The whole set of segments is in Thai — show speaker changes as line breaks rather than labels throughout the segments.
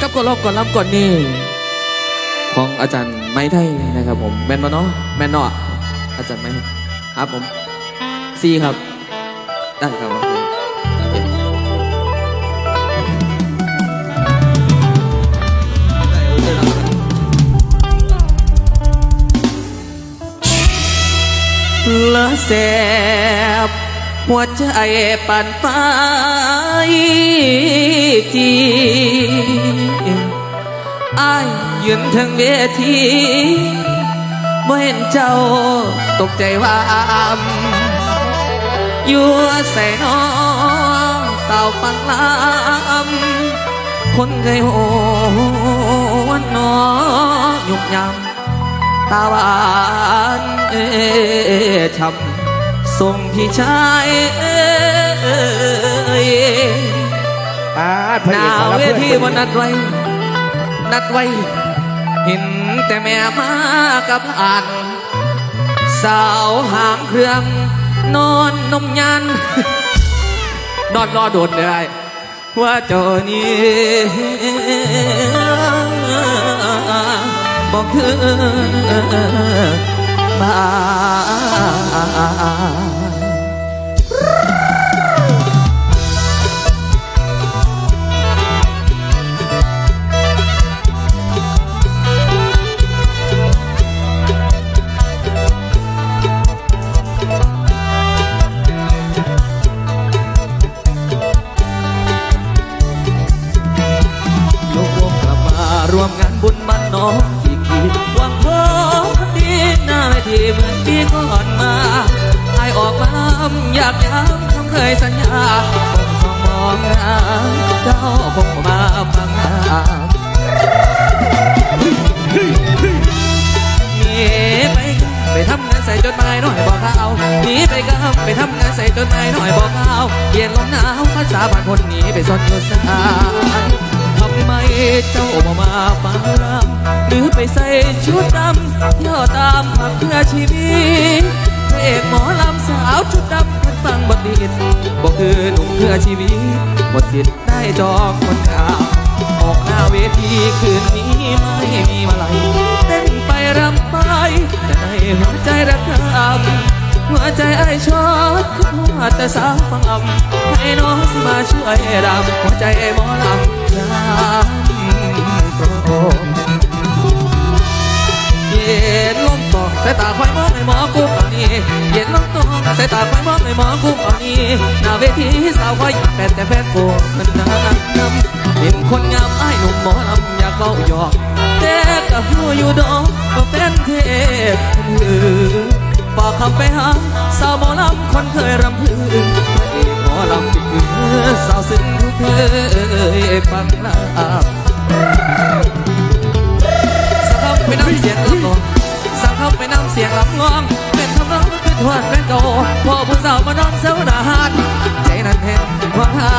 กับก่อนรอบก่อนรับก่อนนี่ของอาจารย์ไม้ไทยนะครับผมแมนมาเนาะแมนเนาะอาจารย์ไม้ไทยครับผมซีครับ ได้ครับโอเคโอเคได้โอเคแล้วครับละแสบหัวใจปั่นไฟ จีอายยืนทั้งเวทีเมื่อเห็นเจ้าตกใจว่าอำอยู่ใส่น้องสาวฟังลำคนเคยโหวนน้องยุบยำตาหวานเอ่ช้ำส่งพี่ชายเอ้ย
ปาดพระ
ห
เอ
น้า
ขอรับ
เว
เพื่อน
ทีวันนัดไว้ นัดไว้ เห็นแต่แม่มากับหลาน สาวหางเครื่อง นอนนมยันนอนรอโดดได้ ว่าเจอนี้บอกคือบ้า ทีเหมือนปีก่อนมาให้ออกมาอยากย้ำคำเคยสัญญาคงสองมองหน้าเจ้าคงมาฟังงาหนีไปกันไปทำงานใส่จดหมายหน่อยบอกเขาหนีไปกันไปทำงานใส่จดหมายหน่อยบอกเขาเย็นลมหนาวภาษาบางคนหนีไปซ่อนอยู่สายทำไมเจ้ามามาฟังรำ หรือไปใส่ชุดดำเที่ยวตามหาเพื่อชีวิตพระเอกหมอลำสาวชุดดำคนฟังบทดีดบอกคือหนุ่มเพื่อชีวิตหมดสิทธิ์ได้จองคนขาวออกหน้าเวทีคืนนี้ไม่มีมาลัยเต้นไปรำไปแต่ในหัวใจระกำหัวใจไอ้ชอดคุณว่าแต่สาวฟังลำให้น้องมาช่วยรำหัวใจไอ้หมอลำรำ สายตาควายมองไอ้หมอกุ้งเอานี่หน้าเวทีสาวควายแฟนแต่แฟนโกมันนานำเป็นคนงามไอ้หนุ่มหมอลำอยากเบาหยอกแต่ก็หูอยู่ดอกว่าแฟนเทพมือฝากคำไปหาสาวหมอลำคนเคยรำพึงพระเอหมอลำที่คือสาวซึ้งที่เคยฟังลำสักคำไปน้ำเสียงลำงองสักคำไปน้ำเสียงลำงอง เป็นทำนเป็นทวนเป็นเก่าพอผู้สาวมานอนเสวนาหารใจนั้นแห้งหวังหา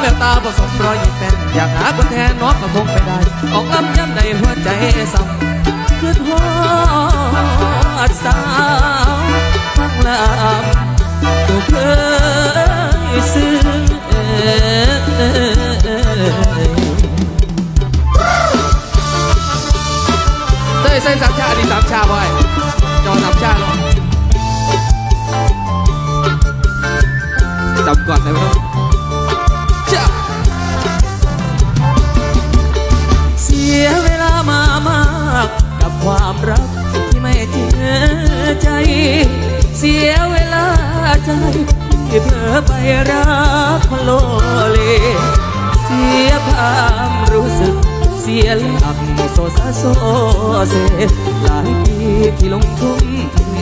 แววตาผสมรอยยิ้มเป็นอยากหาคนแทนน้องก็คงไม่ได้ ออกลำย้ำในหัวใจซ้ำคือทอดสาวฟังลำตัวเคยซึ้งเอ่ยเต้ยใส่สามชาดีสามชาไว้จอสามชาเน เสียเวลาใจที่เผลอไปรักคนโลเลเสียความรู้สึก เสียหลักโซซาโซเซหลายปีที่ลงทุนเท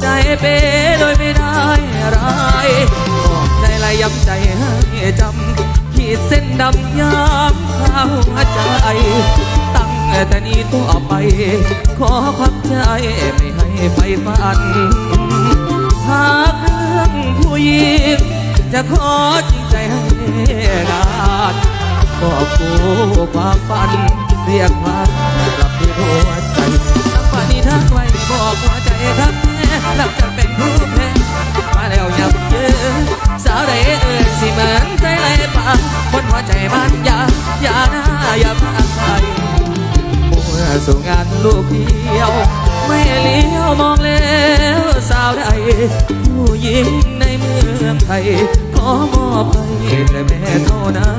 ใจเปโดยไม่ได้อะไรบอกใจลายย้ำใจให้จำขีดเส้นดำยามเข้าใจตั้งแต่นี้ต่อไป ขอความใจไม่ให้ ไฟฝันหากเรื่องผู้หญิงจะขอจริงใจให้งานก็กูความฝันเรียกมันกลับที่หัวใจทั้งฝันนี้ทั้งไว้บอกหัวใจทั้งแม่หลับจะเป็นผู้แพ้มาแล้วยับเยินสาวใดเอ่ยสิเหมือนใจไหลป่าบนหัวใจมันอย่าอย่าหน้าอย่าพาสู่งานลูกเดียว ไม่เลี้ยวมองแล้วสาวใดผู้หญิงในเมืองไทยขอมอบให้แต่แม่เท่านั้น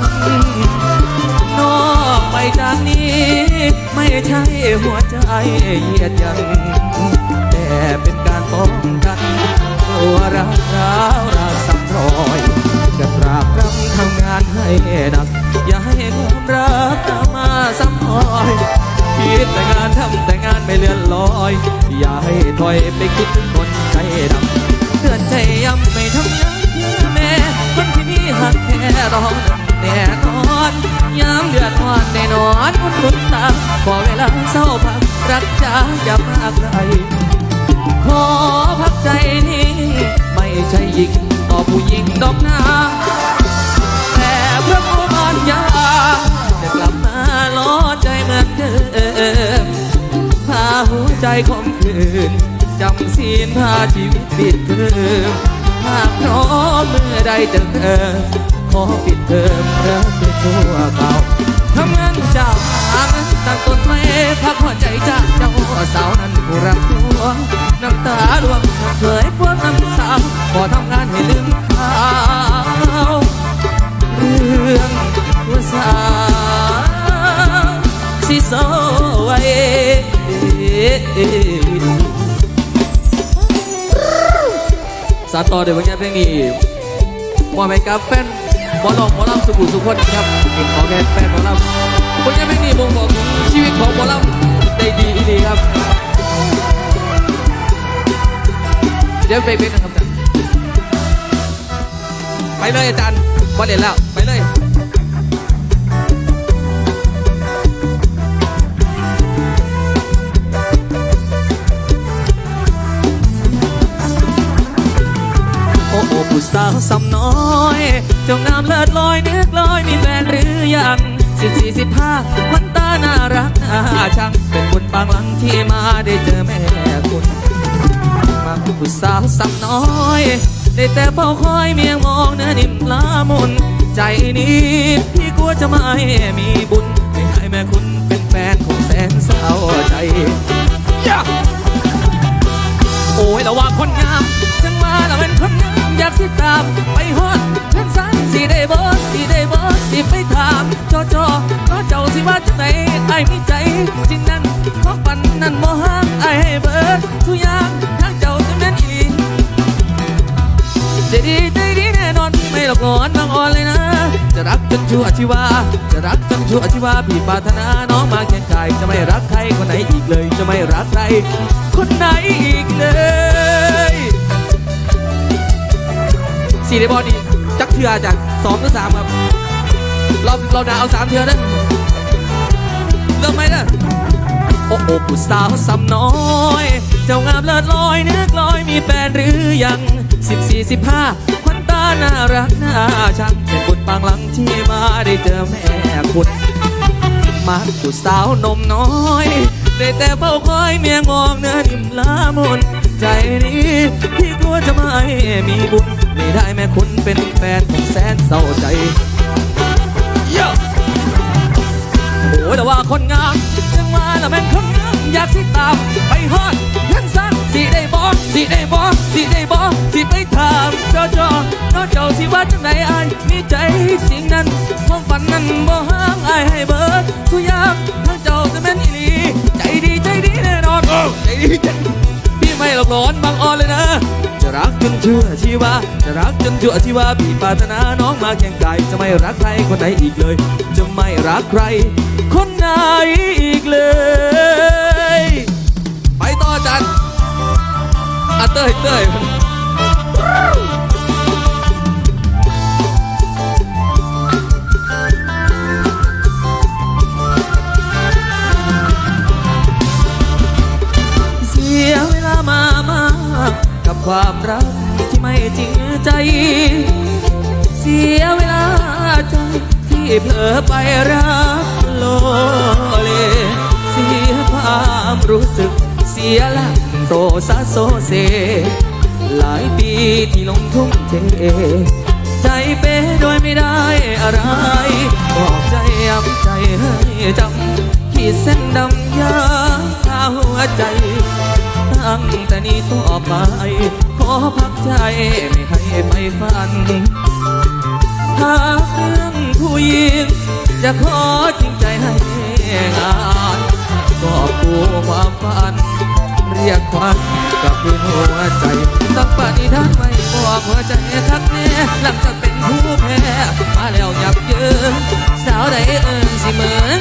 นอกไปจากนี้ ไม่ใช่หัวใจเหยียดยันแต่เป็นการป้องกันตัวรักร้าวรักซ้ำรอยจะปราบรำทำงานให้หนัก อย่าให้ความรักตามมาซ้ำรอย คิดแต่งานทำแต่งานไม่เลื่อนลอย อย่าให้ถอยไปคิดถึงคนใจดำเตือนใจย้ำไม่ทำงานเพื่อแม่คนที่มีหักแค่รอแน่นอนยามเดือดร้อนแน่นอนคนรุนตาขอเวลาเศร้าพักรักจ้าอย่ามากไรขอพักใจนี้ ไม่ใช่ยิงต่อผู้หญิงดอกนา คมคืนจำศีลพาชีวิตปิดเทอมหากพร้อมเมื่อใดจะเกิดขอปิดเทอมรักเป็นตัวเก่าทำงานจากหาเงินตั้งต้นไม่พักหัวใจจากเจ้าสาวนั้นผู้รักตัวน้ำตาดวงเคยพวกน้ำสาวพอทำงานให้ลืมข่าวเรื่องหัวสาว สาต่อเดี๋ยววันนี้เพลงนี้ว่าไปกับแฟนบอลลองบอลลัมสุขุมสุขคนครับเป็นของแฟนแฟนบอลลัมวันนี้เพลงนี้บ่งบอกถึงชีวิตของบอลลัมได้ดีดีครับเดี๋ยวไปเป็นนะครับอาจารย์ไปเลยอาจารย์บอลเล่นแล้ว ผู้สาวซ้ำน้อยเจ้างามเลิศลอยเนึกลอยมีแฟนหรือยังสิบสี่สิบห้าควันตาน่ารักน่าชังเป็นบุญบางหลังที่มาได้เจอแม่คุณมาผู้สาวซ้ำน้อย ได้แต่เฝ้าคอยเมียมองเนื้อนิ่มละมุนใจนี้พี่กลัวจะไม่มีบุญไม่ให้แม่คุณเป็นแฟนของแสนเศร้าใจ โอ้ยระว่าคนงามจังมาละเป็นคนงามอยากสิตามไปฮอดเพื่อนสางสิได้บ่สิได้บ่สสิไปถามจอจอก็เจ้าสิว่าจังไหนไอ้มีใจจริง ชั่วชีวาจะรักจนชั่วชีวาพี่ปรารถนาน้องมาเคียงกายจะไม่รักใครคนไหนอีกเลย จะไม่รักใครคนไหนอีกเลยสี่ได้บอดีจักเทือจากสองหรือสามครับเราเราหนาเอาสามเทือนะเริ่มไหมนะโอ้โอ้ผู้สาวซ้ำน้อย เจ้างามเลิศลอยเนึกลอยมีแฟนหรือยังสิบสี่สิบห้าคนตา น่ารักน่าชังเป็นบุญบางหลังที่มาได้เจอแม่คุณมาผู้สาวนมน้อย ได้แต่เฝ้าคอยเมียงองเนื้อนิ่มละมุนใจนี้พี่กลัวจะไม่มีบุญไม่ได้แม่คุณเป็นแฟนของแสนเศร้าใจเยโอ้แต่ว่าคนงามจังว่าละแม่นคนงามอยากสิตามไปฮอดเพื่อนสั้นสิได้บอสิได้บอสิ ใจจริงนั้นความฝันนั้นบ่ห่างอายให้เบิดทุกอย่างทั้งเจ้าจะแม่นอีหลี ใจดีใจดีแน่นอนใจดีใจพี่ไม่หลอกหลอนบางอ่อนเลยนะ จะรักจนชั่วชีวาจะรักจนชั่วชีวาพี่ปรารถนาน้องมาแข่งกายจะไม่รักใครคนไหนอีกเลย จะไม่รักใคร คนไหนอีกเลย ไปต่อจันอะเต้ยเต้ย ลามามากกับความรักที่ไม่จริงใจ เสียเวลาใจที่เผลอไปรักโลเลเสียความรู้สึก เสียหลักโตซาโซเซ หลายปีที่ลงทุ่มเทใจเป้โดยไม่ได้อะไร บอกใจย้ำใจให้จำขีดเส้นดำยางคาหัวใจ ตั้งแต่นี้ต่อไป ขอพักใจไม่ให้ไปฝันหากเรื่องผู้หญิงจะขอจริงใจให้งานก็ปูความฝัน เรียกควันกลับคืนหัวใจตั้งปณิธานไม่บอกหัวใจทักแน่หลังจากเป็นผู้แพ้มาแล้วยับเยินสาวใดเอิญสิเหมือน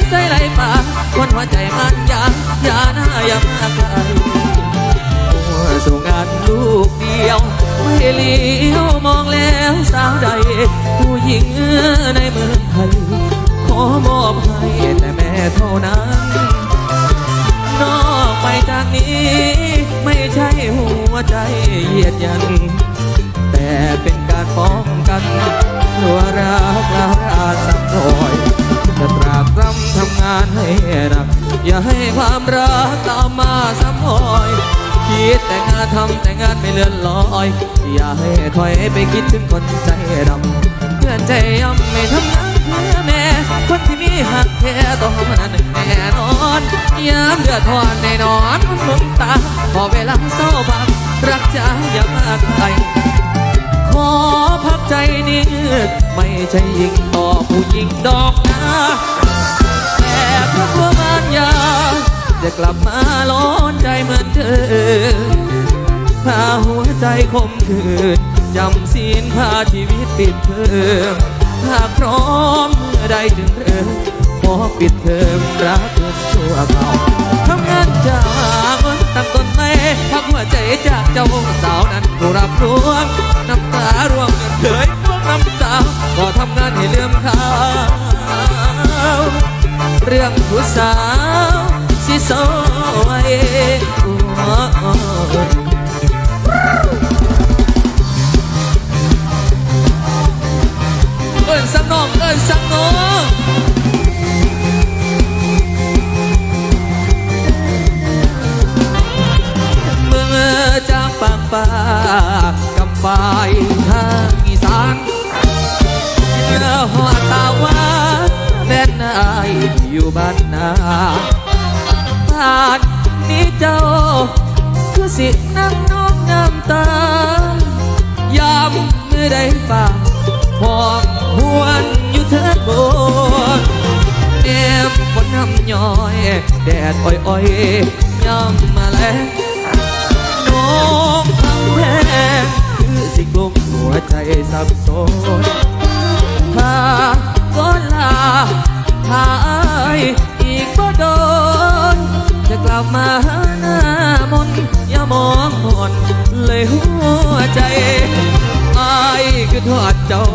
เลี้ยวมองแล้วสาวใด ผู้หญิงในเมืองไทย ขอมอบให้แต่แม่เท่านั้น นอกไปจากนี้ ไม่ใช่หัวใจเหยียดยัน แต่เป็นการป้องกันตัวรักลาราสักหน่อยจะตรากตรำทำงานให้หนัก อย่าให้ความรักตามมาซ้ำหอย คิดแต่งานทำแต่งานไม่เลื่อนลอย อย่าให้ถอยไปคิดถึงคนใจดำเพื่อนใจย่ำไม่ทำงานเพื่อแม่คนที่มีหักแค่ต้องนั้นแน่นอนยามเดือดทอนแน่นอนมันมุมตาพอเวลาเศร้าพักรักจะอย่ามาใครขอพักใจนิดไม่ใช่ยิงต่อผู้หญิงดอกนะ จะกลับมาล้อนใจเหมือนเดิมพาหัวใจคมคืนจำศีลพาชีวิตปิดเทอมหากพร้อมเมื่อใดถึงเริ่มขอปิดเทอมรักเกินชั่วเขาวทำงานจากตั้งต้นไม่พักหัวใจจากเจ้าสาวนั้นผู้รับรวงน้ำตาร่วงเงินเคยพวกน้ำตาก็ทำงานให้เลื่อมขาวเรื่องผู้สาว สิสวยโอ้เอิ้นสังน้องเอิ้นสังน้องเมื่ เจ้า คือสินั่งนองน้ำตายามมือใดป่าหอมหวนอยู่เถิดบนเอ็มคนน้ำย้อย แดดอ่อยอ่อยๆย่ำมาแล้วน้องทำแพงคือสิกลุมหัวใจสับสนพาก็ลาหายอีกก็โดนจะ กลับมาหน้ามนอย่ามองหมนเลยหัวใจอายคือทอดเจ้า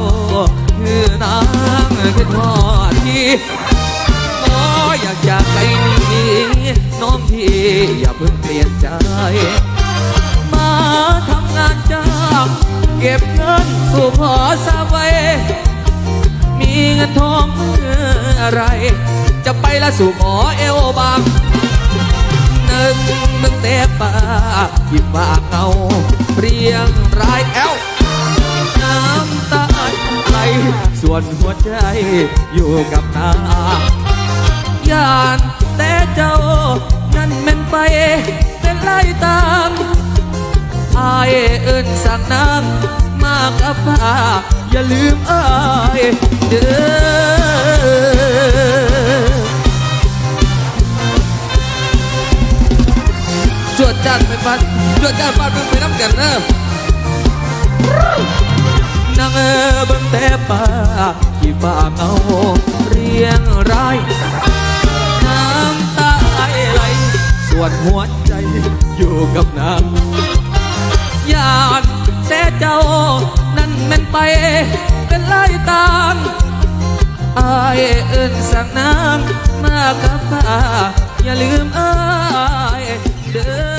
คือนางคือทอดที่ก็อยากจากไปนี้น้องพี่อย่าเพิ่งเปลี่ยนใจ มาทำงานจ้างเก็บเงินสู่พอสาไว้ มีเงินทองเมื่อไรจะไปละสู่หมอเอวบาง หนึ่งมึงเตะป่าหยิบฝากเอาเรียงรายแอวน้ำตาไหลส่วนหัวใจอยู่กับนาย่านแต่เจ้า นั่นแม่นไปเป็นไล่ตามอายเอิ้นสั่งนางมากับฟ้าอย่าลืมอายเด้อ จวดจัดไปฟันจวดจัดฟันมึงไปน้ำกันเนอะนางเออบิ่งแต่ป่าที่ฟ้าเงาเรียงรายน้ำตาไหลส่วนหัวใจอยู่กับนางยานแต่เจ้านั่นแมันไปเป็นไล่ตามอายเอิ้นสั่งนางมากับฟ้าอย่าลืมอายเด้อ